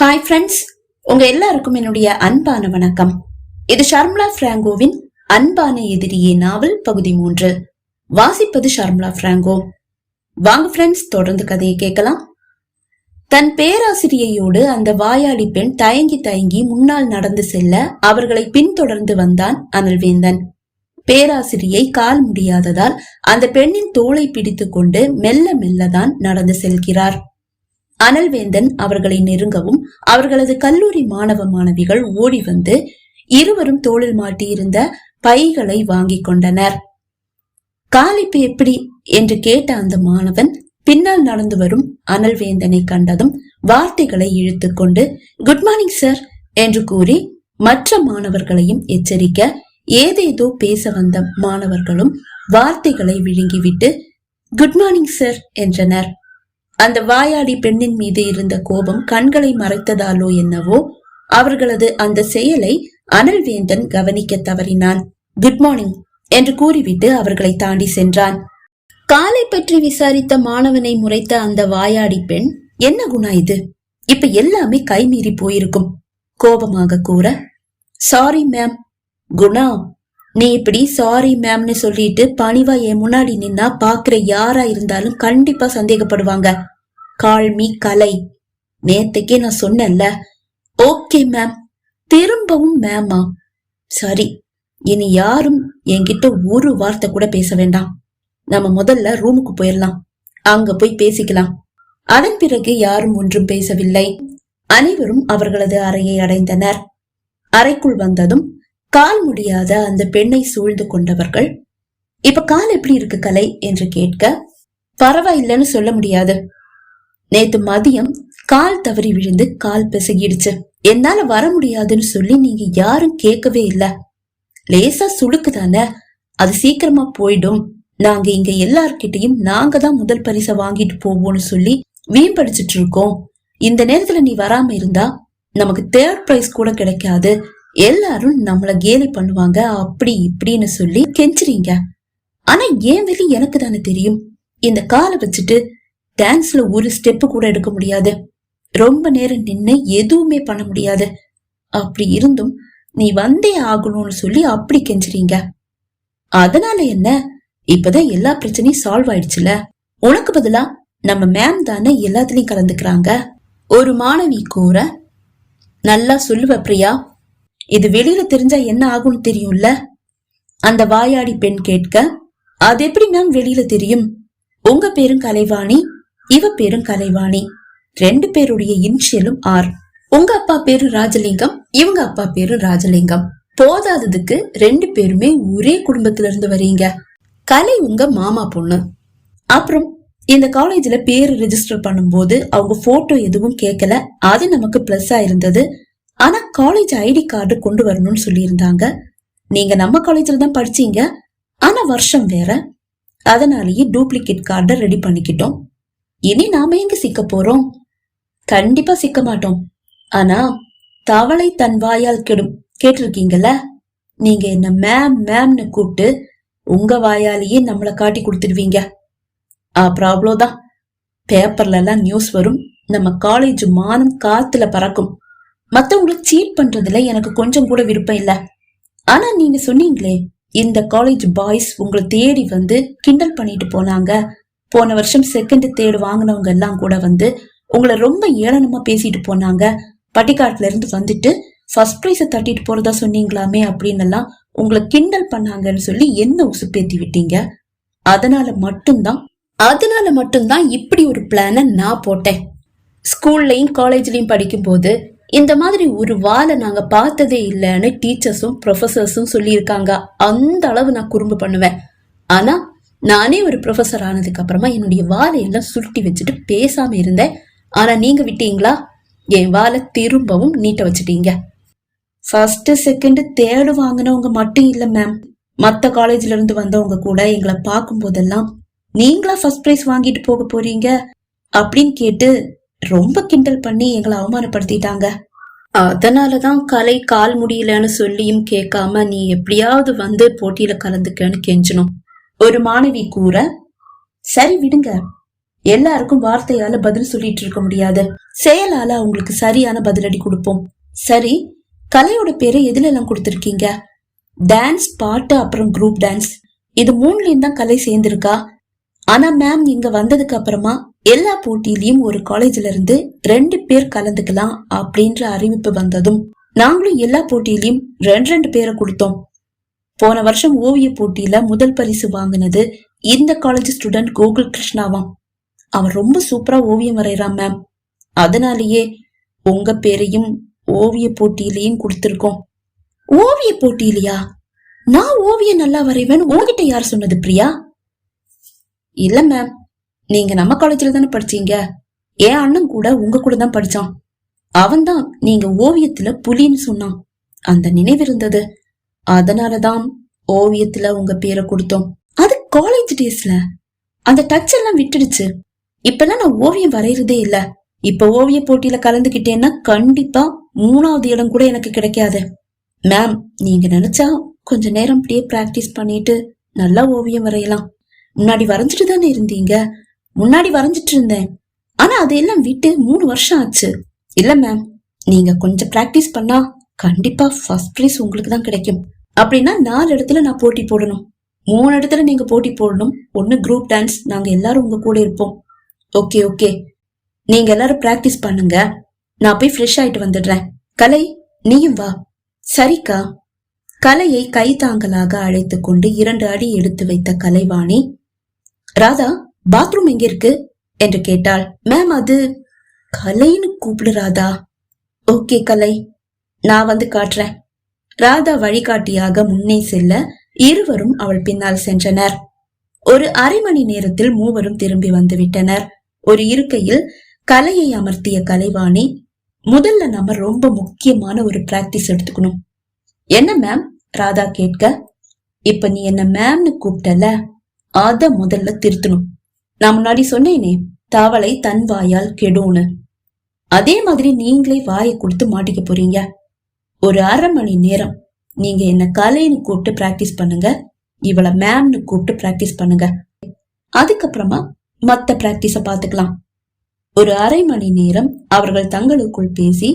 Hi friends உங்க எல்லாருக்கும் என்னுடைய அன்பான வணக்கம். இது ஷர்மிளா பிராங்கோவின் அன்பான எதிரியே நாவல் பகுதி மூன்று. வாசிப்பது ஷர்மிளா பிராங்கோ. வாங்க ஃப்ரெண்ட்ஸ் தொடர்ந்து கதையை கேட்கலாம். தன் பேராசிரியையோடு அந்த வாயாடி பெண் தயங்கி தயங்கி முன்னால் நடந்து செல்ல அவர்களை பின்தொடர்ந்து வந்தான் அனல்வேந்தன். பேராசிரியை கால் முடியாததால் அந்த பெண்ணின் தோளை பிடித்து கொண்டு மெல்ல மெல்லதான் நடந்து செல்கிறார். அனல்வேந்தன் அவர்களை நெருங்கவும் அவர்களது கல்லூரி மாணவ மாணவிகள் ஓடி வந்து இருவரும் தோளில் மாட்டியிருந்த பைகளை வாங்கிக் கொண்டனர். காலிப்பு எப்படி என்று கேட்ட அந்த மாணவன் பின்னால் நடந்து வரும் அனல்வேந்தனை கண்டதும் வார்த்தைகளை இழுத்துக்கொண்டு குட் மார்னிங் சார் என்று கூறி மற்ற மாணவர்களையும் எச்சரிக்க ஏதேதோ பேச வந்த மாணவர்களும் வார்த்தைகளை விழுங்கிவிட்டு குட் மார்னிங் சார் என்றனர். அந்த வாயாடி பெண்ணின் மீது இருந்த கோபம் கண்களை மறைத்ததாலோ என்னவோ அவர்களது அந்த செயலை அனல்வேந்தன் கவனிக்க தவறினான். குட் மார்னிங் என்று கூறிவிட்டு அவர்களை தாண்டி சென்றான். காலை பற்றி விசாரித்த மாணவனை முறைத்த அந்த வாயாடி பெண் என்ன குணா இது? இப்ப எல்லாமே கைமீறி போயிருக்கும். கோபமாக கூற சாரி மேம் குணா நீ இப்படி சாரி மேம்னு சொல்லிட்டு பணிவா என் முன்னாடி நின்னா பாக்குற யாரா இருந்தாலும் கண்டிப்பா சந்தேகப்படுவாங்க. கால்மி கலை. நேத்துக்கே நான் சொன்னேன்ல. ஓகே மேம் திரும்பவும் மேமா சரி இனி யாரும் என்கிட்ட ஒரு வார்த்தை கூட பேச வேண்டாம். நம்ம முதல்ல ரூமுக்கு போயிடலாம் அங்க போய் பேசிக்கலாம். அதன் பிறகு யாரும் ஒன்றும் பேசவில்லை. அனைவரும் அவர்களது அறையை அடைந்தனர். அறைக்குள் வந்ததும் கால் முடியாத அந்த பெண்ணை சூழ்ந்து கொண்டவர்கள் இப்ப கால் எப்படி இருக்கு கலை? என்று கேட்க பரவாயில்லைன்னு சொல்ல முடியாது. நேத்து மதியம் கால் தவறி விழுந்து கால் பிசகிடுச்சு என்னால வர முடியாதுன்னு சொல்லி நீங்க யாரும் கேட்கவே இல்ல. லேசா சுழுக்கு தானே அது சீக்கிரமா போயிடும். நாங்க இங்க எல்லார்கிட்டயும் நாங்க தான் முதல் பரிசை வாங்கிட்டு போவோம்னு சொல்லி வீம்படிச்சிட்டு இருக்கோம். இந்த நேரத்துல நீ வராம இருந்தா நமக்கு தேர்ட் பிரைஸ் கூட கிடைக்காது. எல்லாரும் நம்மள கேலி பண்ணுவாங்க அப்படி இப்படின்னு சொல்லி கெஞ்சுறீங்க. ஆனா ஏன் வெளி எனக்கு தானே தெரியும். இந்த காலை வச்சுட்டு டான்ஸ்ல ஒரு ஸ்டெப்பு கூட எடுக்க முடியாது. ரொம்ப நேரம் நின்று எதுவுமே பண்ண முடியாது. அப்படி இருந்தும் நீ வந்தே ஆகணும்னு சொல்லி அப்படி கெஞ்சுறீங்க. அதனால என்ன? இப்பதான் எல்லா பிரச்சனையும் சால்வ் ஆயிடுச்சுல? உனக்கு பதிலா நம்ம மேம் தானே எல்லாத்துலயும் கலந்துக்கிறாங்க. ஒரு மாணவி கூற நல்லா சொல்லுவ பிரியா. இது வெளியில தெரிஞ்சா என்ன ஆகும்னு தெரியும்ல? அந்த வாயாடி பெண் கேட்க அது எப்படி மேம் வெளியில தெரியும்? உங்க பேரும் கலைவாணி. இவ பேரும் கலைவாணி ரெண்டு பேருடைய இன்ஷியலும் ஆர். உங்க அப்பா பேரு ராஜலிங்கம் இவங்க அப்பா பேரு ராஜலிங்கம். போதாததுக்கு ரெண்டு பேருமே ஒரே குடும்பத்துல இருந்து வரீங்க. கலை உங்க மாமா பொண்ணு. அப்புறம் இந்த காலேஜ்ல பேரு ரெஜிஸ்டர் பண்ணும்போது அவங்க போட்டோ எதுவும் கேட்கல அது நமக்கு பிளஸ் இருந்தது. ஆனா காலேஜ் ஐடி கார்டு கொண்டு வரணும்னு சொல்லியிருந்தாங்க. நீங்க நம்ம காலேஜ்ல தான் படிச்சீங்க. ஆனா வருஷம் வேற. அதனாலேயே டூப்ளிகேட் கார்டை ரெடி பண்ணிக்கிட்டோம். இனி நாம எங்க சிக்க போறோம்? கண்டிப்பா சிக்க மாட்டோம். ஆனா தவளை தன் வாயால் கெடும். கேட்டிருக்கீங்கல்ல? நீங்க என்ன மேம் மேம்னு கூப்பிட்டு உங்க வாயாலேயே நம்மளை காட்டி கொடுத்துடுவீங்க. அப்புறம் அவ்வளோதான். பேப்பர்ல எல்லாம் நியூஸ் வரும். நம்ம காலேஜ் மானம் காத்துல பறக்கும். மத்தவங்களை சீட் பண்றதுல எனக்கு கொஞ்சம் கூட விருப்பம் இல்ல. ஆனா நீங்க சொன்னீங்களே இந்த காலேஜ் பாய்ஸ் உங்களை தேடி வந்து கிண்டல் பண்ணிட்டு போனாங்க. போன வருஷம் செகண்ட் தேர்டு வாங்கினவங்க எல்லாம் கூட வந்து உங்களை ரொம்ப ஏளனமா பேசிட்டு போனாங்க. பட்டிக்காட்டுல இருந்து வந்துட்டு ஃபர்ஸ்ட் ப்ரைஸை தட்டிட்டு போறதா சொன்னீங்களாமே அப்படின்னு எல்லாம் உங்களை கிண்டல் பண்ணாங்கன்னு சொல்லி என்ன உசுப்பேத்தி விட்டீங்க? அதனால மட்டும்தான் அதனால மட்டும்தான் இப்படி ஒரு பிளான நான் போட்டேன். ஸ்கூல்லையும் காலேஜ்லயும் படிக்கும்போது இந்த மாதிரி ஒரு வாழை நாங்க பார்த்ததே இல்லைன்னு டீச்சர்ஸும் ப்ரொஃபசர்ஸும் சொல்லியிருக்காங்க. அந்த அளவு நான் குறும்பு பண்ணுவேன். ஆனா நானே ஒரு ப்ரொஃபசர் ஆனதுக்கு அப்புறமா என்னுடைய வாழை எல்லாம் சுருட்டி வச்சுட்டு பேசாம இருந்தேன். ஆனா நீங்க விட்டீங்களா? என் வாழை திரும்பவும் நீட்ட வச்சுட்டீங்க. ஃபர்ஸ்ட் செகண்ட் தேர்டு வாங்கினவங்க மட்டும் இல்ல மேம் மத்த காலேஜ்ல இருந்து வந்தவங்க கூட எங்களை பார்க்கும் போதெல்லாம் நீங்களா ஃபர்ஸ்ட் பிரைஸ் வாங்கிட்டு போக போறீங்க? அப்படின்னு கேட்டு ரொம்ப கிண்டல் பண்ணி எங்களை அவமானப்படுத்திட்டாங்க. அதனாலதான் கலை கால் முடியலன்னு சொல்லியும் கேட்காம நீ எப்படியாவது வந்து போட்டியில கலந்துக்கன்னு கெஞ்சணும் ஒரு மாணவி கூற சரி விடுங்க. எல்லாருக்கும் வார்த்தையால பதில் சொல்லிட்டு இருக்க முடியாது. செயலால அவங்களுக்கு சரியான பதிலடி கொடுப்போம். சரி கலையோட பேரை எதுல எல்லாம் கொடுத்துருக்கீங்க? டான்ஸ் பாட்டு அப்புறம் குரூப் டான்ஸ் இது மூணுலயும் தான் கலை சேர்ந்திருக்கா? ஆனா மேம் இங்க வந்ததுக்கு அப்புறமா எல்லா போட்டியிலயும் ஒரு காலேஜ்ல இருந்து ரெண்டு பேர் கலந்துக்கலாம் அப்படின்ற அறிவிப்பு வந்ததும் நாங்களும் எல்லா போட்டியிலயும் ரெண்டு ரெண்டு பேரை கொடுத்தோம். போன வருஷம் ஓவிய போட்டியில முதல் பரிசு வாங்கினது இந்த காலேஜ் ஸ்டூடெண்ட் கோகுல் கிருஷ்ணாவாம். அவன் ரொம்ப சூப்பரா ஓவியம் வரைகிறான் மேம் அதனாலேயே உங்க பேரையும் ஓவிய போட்டியிலையும் கொடுத்துருக்கோம். ஓவிய போட்டியிலையா? நான் ஓவியம் நல்லா வரைவேன் உங்ககிட்ட யார் சொன்னது பிரியா? இல்ல மேம் நீங்க நம்ம காலேஜ்ல தானே படிச்சீங்க. என் அண்ணன் கூட உங்க கூட தான் படிச்சான். அவன்தான் நீங்க ஓவியத்துல புலின்னு சொன்னான். அந்த நினைவு இருந்தது. அதனாலதான் ஓவியத்துல உங்க பேரை கொடுத்தோம். அது காலேஜ் டேஸ்ல அந்த டச் எல்லாம் விட்டுடுச்சு. இப்பெல்லாம் நான் ஓவியம் வரைகிறதே இல்ல. இப்ப ஓவிய போட்டியில கலந்துகிட்டேன்னா கண்டிப்பா மூணாவது இடம் கூட எனக்கு கிடைக்காது. மேம் நீங்க நினைச்சா கொஞ்ச நேரம் அப்படியே பிராக்டிஸ் பண்ணிட்டு நல்லா ஓவியம் வரையலாம். முன்னாடி வரைஞ்சிட்டு தானே இருந்தீங்க? முன்னாடி வரைஞ்சிட்டு இருந்தேன். ஆனா அதையெல்லாம் விட்டு மூணு வருஷம் ஆச்சு. இல்ல மேம் நீங்க கொஞ்சம் பிராக்டிஸ் பண்ணா கண்டிப்பா ஃபர்ஸ்ட் ப்ரைஸ் உங்களுக்கு தான் கிடைக்கும். அப்படின்னா நாலு இடத்துல நான் போட்டி போடணும். மூணு இடத்துல நீங்க போட்டி போடணும். ஒன்னு குரூப் டான்ஸ் நாங்க எல்லாரும் உங்க கூட இருப்போம். ஓகே ஓகே நீங்க எல்லாரும் பிராக்டிஸ் பண்ணுங்க. நான் போய் ஃப்ரெஷ் ஆயிட்டு வந்துடுறேன். கலை நீயும் வா. சரிக்கா. கலையை கைதாங்கலாக அழைத்து கொண்டு இரண்டு அடி எடுத்து வைத்த கலைவாணி ராதா பாத்ரூம் எங்க இருக்கு? என்று கேட்டாள். மேம் அது கலைன்னு கூப்பிடு ராதா. ஓகே கலை. நான் வந்து காட்டுறேன். ராதா வழிகாட்டியாக முன்னே செல்ல இருவரும் அவள் பின்னால் சென்றனர். ஒரு அரை மணி நேரத்தில் மூவரும் திரும்பி வந்து விட்டனர் ஒரு இருக்கையில் கலையை அமர்த்திய கலைவாணி முதல்ல நம்ம ரொம்ப முக்கியமான ஒரு பிராக்டிஸ் எடுத்துக்கணும். என்ன மேம் ராதா கேட்க. இப்ப நீ என்ன மேம்னு கூப்பிட்டல? அத முதல்ல திருத்தணும். நான் முன்னாடி சொன்னேனே தவளை தன் வாயால் கெடும்னு அதே மாதிரி நீங்களே வாயை கொடுத்து மாட்டிக்க போறீங்க. ஒரு அரை மணி நேரம். நீங்க என்ன கலைன்னு கூப்பிட்டு பிராக்டிஸ் பண்ணுங்க. இவளை மேம்னு கூப்பிட்டு பிராக்டிஸ் பண்ணுங்க. அதுக்கப்புறமா மத்த பிராக்டிஸ பாத்துக்கலாம் ஒரு அரை மணி நேரம் அவர்கள் தங்களுக்குள் பேசி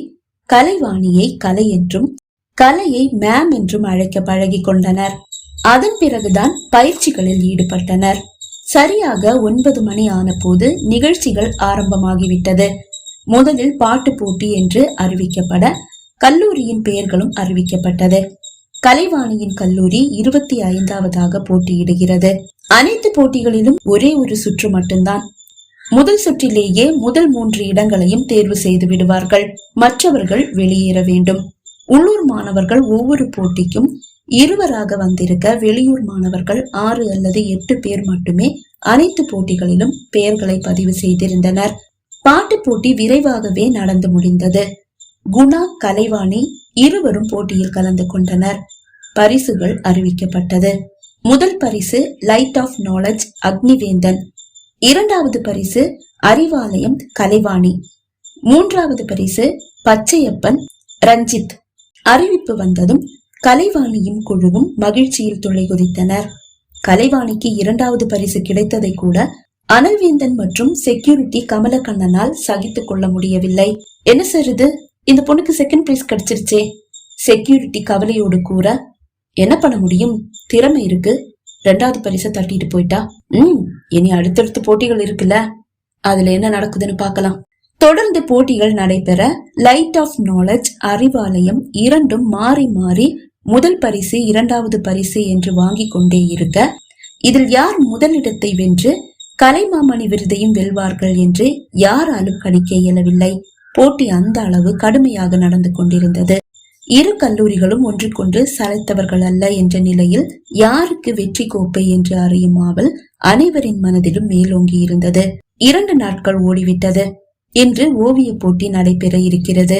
கலைவாணியை கலை என்றும் கலையை மேம் என்றும் அழைக்க பழகி கொண்டனர். அதன் பிறகுதான் பயிற்சிகளில் ஈடுபட்டனர். சரியாக ஒன்பது மணி ஆன போது நிகழ்ச்சிகள் ஆரம்பமாகிவிட்டது. முதலில் பாட்டு போட்டி என்று அறிவிக்கப்பட கல்லூரியின் பெயர்களும் அறிவிக்கப்பட்டது. கலைவாணியின் கல்லூரி இருபத்தி ஐந்தாவதாக போட்டியிடுகிறது. அனைத்து போட்டிகளிலும் ஒரே ஒரு சுற்று மட்டும்தான். முதல் சுற்றிலேயே முதல் மூன்று இடங்களையும் தேர்வு செய்து விடுவார்கள். மற்றவர்கள் வெளியேற வேண்டும். உள்ளூர் மாணவர்கள் ஒவ்வொரு போட்டிக்கும் இருவராக வந்திருக்க வெளியூர் மாணவர்கள் ஆறு அல்லது எட்டு பேர் மட்டுமே அனைத்து போட்டிகளிலும் பெயர்களை பதிவு செய்திருந்தனர். பாட்டு போட்டி விரைவாகவே நடந்து முடிந்தது. குணா கலைவாணி இருவரும் போட்டியில் கலந்து கொண்டனர். பரிசுகள் அறிவிக்கப்பட்டது. முதல் பரிசு லைட் ஆஃப் நாலேஜ் அக்னிவேந்தன் இரண்டாவது பரிசு அறிவாலயம் கலைவாணி மூன்றாவது பரிசு பச்சையப்பன் ரஞ்சித் அறிவிப்பு வந்ததும் கலைவாணியும் குழுவும் மகிழ்ச்சியில் துளை குதித்தனர் கலைவாணிக்கு இரண்டாவது பரிசு கிடைத்ததை கூட அனல்வேந்தன் மற்றும் செக்யூரிட்டி கமலக்கண்ணனால் சகித்துக் கொள்ள முடியவில்லை. என்ன சார் இது? இந்த பொண்ணுக்கு செகண்ட் பிரைஸ் கிடைச்சிருச்சே. செக்யூரிட்டி கவலையோடு கூற என்ன பண்ண முடியும்? திறமை இருக்கு. ரெண்டாவது பரிசை தட்டிட்டு போயிட்டா. ம் இனி அடுத்தடுத்து போட்டிகள் இருக்குல்ல. அதுல என்ன நடக்குதுன்னு பார்க்கலாம். தொடர்ந்து போட்டிகள் நடைபெற லைட் ஆஃப் நாலேஜ் அறிவாலயம் இரண்டும் மாறி மாறி முதல் பரிசு இரண்டாவது பரிசு என்று வாங்கி கொண்டே இருக்க இதில் யார் முதலிடத்தை வென்று கலைமாமணி விருதையும் வெல்வார்கள் என்று யாராலும் கணிக்க இயலவில்லை. போட்டி அந்த அளவு கடுமையாக நடந்து கொண்டிருந்தது. இரு கல்லூரிகளும் ஒன்றுக்கொன்று சளைத்தவர்கள் அல்ல என்ற நிலையில் யாருக்கு வெற்றி கோப்பை என்று அறியும் ஆவல் அனைவரின் மனதிலும் மேலோங்கி இருந்தது. இரண்டு நாட்கள் ஓடிவிட்டது. இன்று ஓவிய போட்டி நடைபெற இருக்கிறது.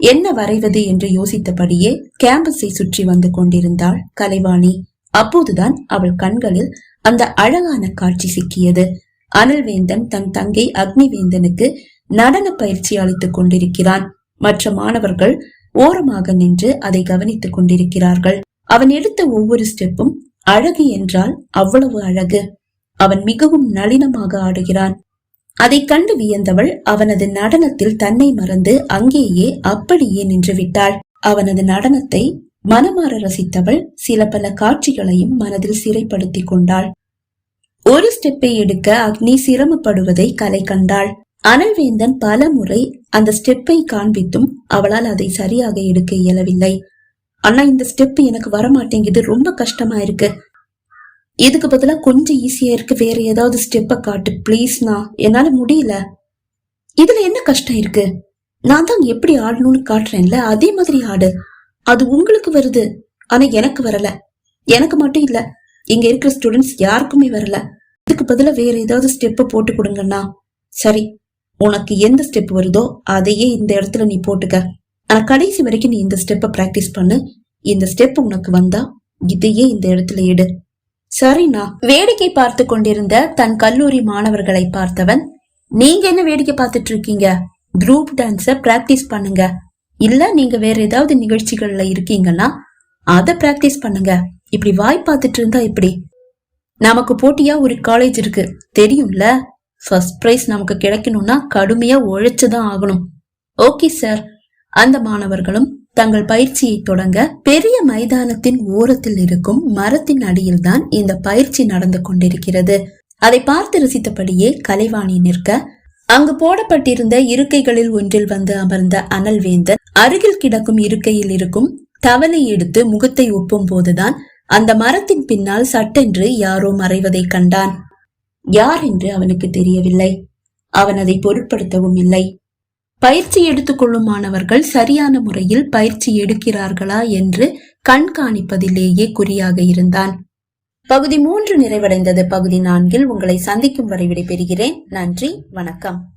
என்ன வரைவது என்று யோசித்தபடியே கேம்பஸை சுற்றி வந்து கொண்டிருந்தாள் கலைவாணி. அப்போதுதான் அவள் கண்களில் அந்த அழகான காட்சி சிக்கியது. அனல்வேந்தன் தன் தங்கை அக்னிவேந்தனுக்கு நடன பயிற்சி அளித்துக் கொண்டிருக்கிறான். மற்ற மாணவர்கள் ஓரமாக நின்று அதை கவனித்துக் கொண்டிருக்கிறார்கள். அவன் எடுத்த ஒவ்வொரு ஸ்டெப்பும் அழகு என்றால் அவ்வளவு அழகு. அவன் மிகவும் நளினமாக ஆடுகிறான். அதை கண்டு வியந்தவள் அவனது நடனத்தில் தன்னை மறந்து அங்கேயே அப்படியே நின்று விட்டாள். அவனது நடனத்தை மனமாற ரசித்தவள் சில பல காட்சிகளையும் மனதில் சிறைப்படுத்திக் கொண்டாள். ஒரு ஸ்டெப்பை எடுக்க அக்னி சிரமப்படுவதை கலை கண்டாள். அனல்வேந்தன் பல முறை அந்த ஸ்டெப்பை காண்பித்தும் அவளால் அதை சரியாக எடுக்க இயலவில்லை. அண்ணா இந்த ஸ்டெப் எனக்கு வரமாட்டேங்குது. ரொம்ப கஷ்டமா இருக்கு. இதுக்கு பதிலா கொஞ்சம் ஈஸியா இருக்கு. வேற ஏதாவது ஸ்டெப்ப காட்டு. ப்ளீஸ்ண்ணா என்னால முடியல. இதுல என்ன கஷ்டம் இருக்கு? நான் தான் எப்படி ஆடணும்னு காட்டுறேன்ல? அதே மாதிரி ஆடு. அது உங்களுக்கு வருது. ஆனா எனக்கு வரல. எனக்கு மட்டும் இல்ல. இங்க இருக்கிற ஸ்டூடெண்ட்ஸ் யாருக்குமே வரல. இதுக்கு பதிலா வேற ஏதாவது ஸ்டெப்பை போட்டு கொடுங்கண்ணா சரி. உனக்கு எந்த ஸ்டெப் வருதோ அதையே இந்த இடத்துல நீ போட்டுக்க. ஆனா கடைசி வரைக்கும் நீ இந்த ஸ்டெப்பை ப்ராக்டிஸ் பண்ணு. இந்த ஸ்டெப் உனக்கு வந்தா இதையே இந்த இடத்துல எடு. சரிண்ணா. வேடிக்கை பார்த்து கொண்டிருந்த தன் கல்லூரி மாணவர்களை பார்த்தவன் நீங்க என்ன வேடிக்கை பார்த்துட்டு இருக்கீங்க? குரூப் டான்ஸ பிராக்டிஸ் பண்ணுங்க. இல்ல நீங்க வேற ஏதாவது நிகழ்ச்சிகள்ல இருக்கீங்கன்னா அதை பிராக்டிஸ் பண்ணுங்க. இப்படி வாய் பார்த்துட்டு இருந்தா இப்படி நமக்கு போட்டியா ஒரு காலேஜ் இருக்கு. தெரியும்ல? ஃபர்ஸ்ட் ப்ரைஸ் நமக்கு கிடைக்கணும்னா கடுமையா உழைச்சுதான் ஆகணும். ஓகே சார் அந்த மாணவர்களும் தங்கள் பயிற்சியை தொடங்க பெரிய மைதானத்தின் ஓரத்தில் இருக்கும் மரத்தின் அடியில்தான் இந்த பயிற்சி நடந்து கொண்டிருக்கிறது. அதை பார்த்து ரசித்தபடியே கலைவாணி நிற்க அங்கு போடப்பட்டிருந்த இருக்கைகளில் ஒன்றில் வந்து அமர்ந்த அனல்வேந்தன் அருகில் கிடக்கும் இருக்கையில் இருக்கும் தவளை எடுத்து முகத்தை ஒப்பும் போதுதான் அந்த மரத்தின் பின்னால் சட்டென்று யாரோ மறைவதை கண்டான். யார் என்று அவனுக்கு தெரியவில்லை. அவன் அதை பொருட்படுத்தவும் இல்லை. பயிற்சி எடுத்துக்கொள்ளும் மாணவர்கள் சரியான முறையில் பயிற்சி எடுக்கிறார்களா என்று கண்காணிப்பதிலேயே குறியாக இருந்தான். பகுதி மூன்று நிறைவடைந்தது. பகுதி நான்கில் உங்களை சந்திக்கும் வரை விடைபெறுகிறேன். நன்றி. வணக்கம்.